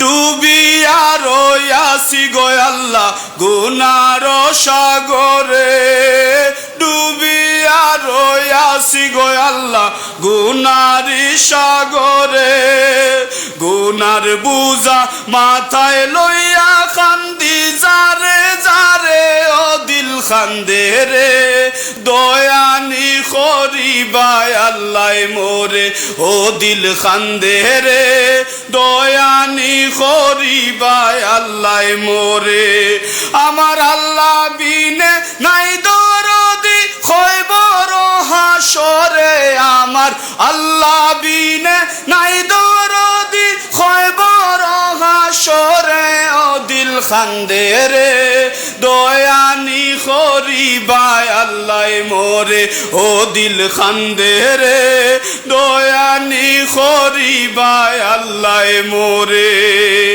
ডুবিয়া রয়াসি গো আল্লাহ, গুনার সাগরে। ডুবিয়া রয়াসি গো আল্লাহ গুনারি সাগরে। গুনার বুজা মাথায় লইয়া কান্দি যারে যারে ও দিল খান্দে রে। দয়ানি করিবাই আল্লাহ মোরে ও দিল খান্দে রে। করিবাই আল্লাহ মোরে। আমার আল্লাহ বিনে নাই দরদি খয় বড় হাসরে। আমার আল্লাহ বিনে নাই দরদি খয় বড় হাসরে। ও দিল খান্দে রে দয়ানি করিবাই আল্লাহ মোরে। ও দিল খান্দে রে দিবায় আল্লাহ মোরে।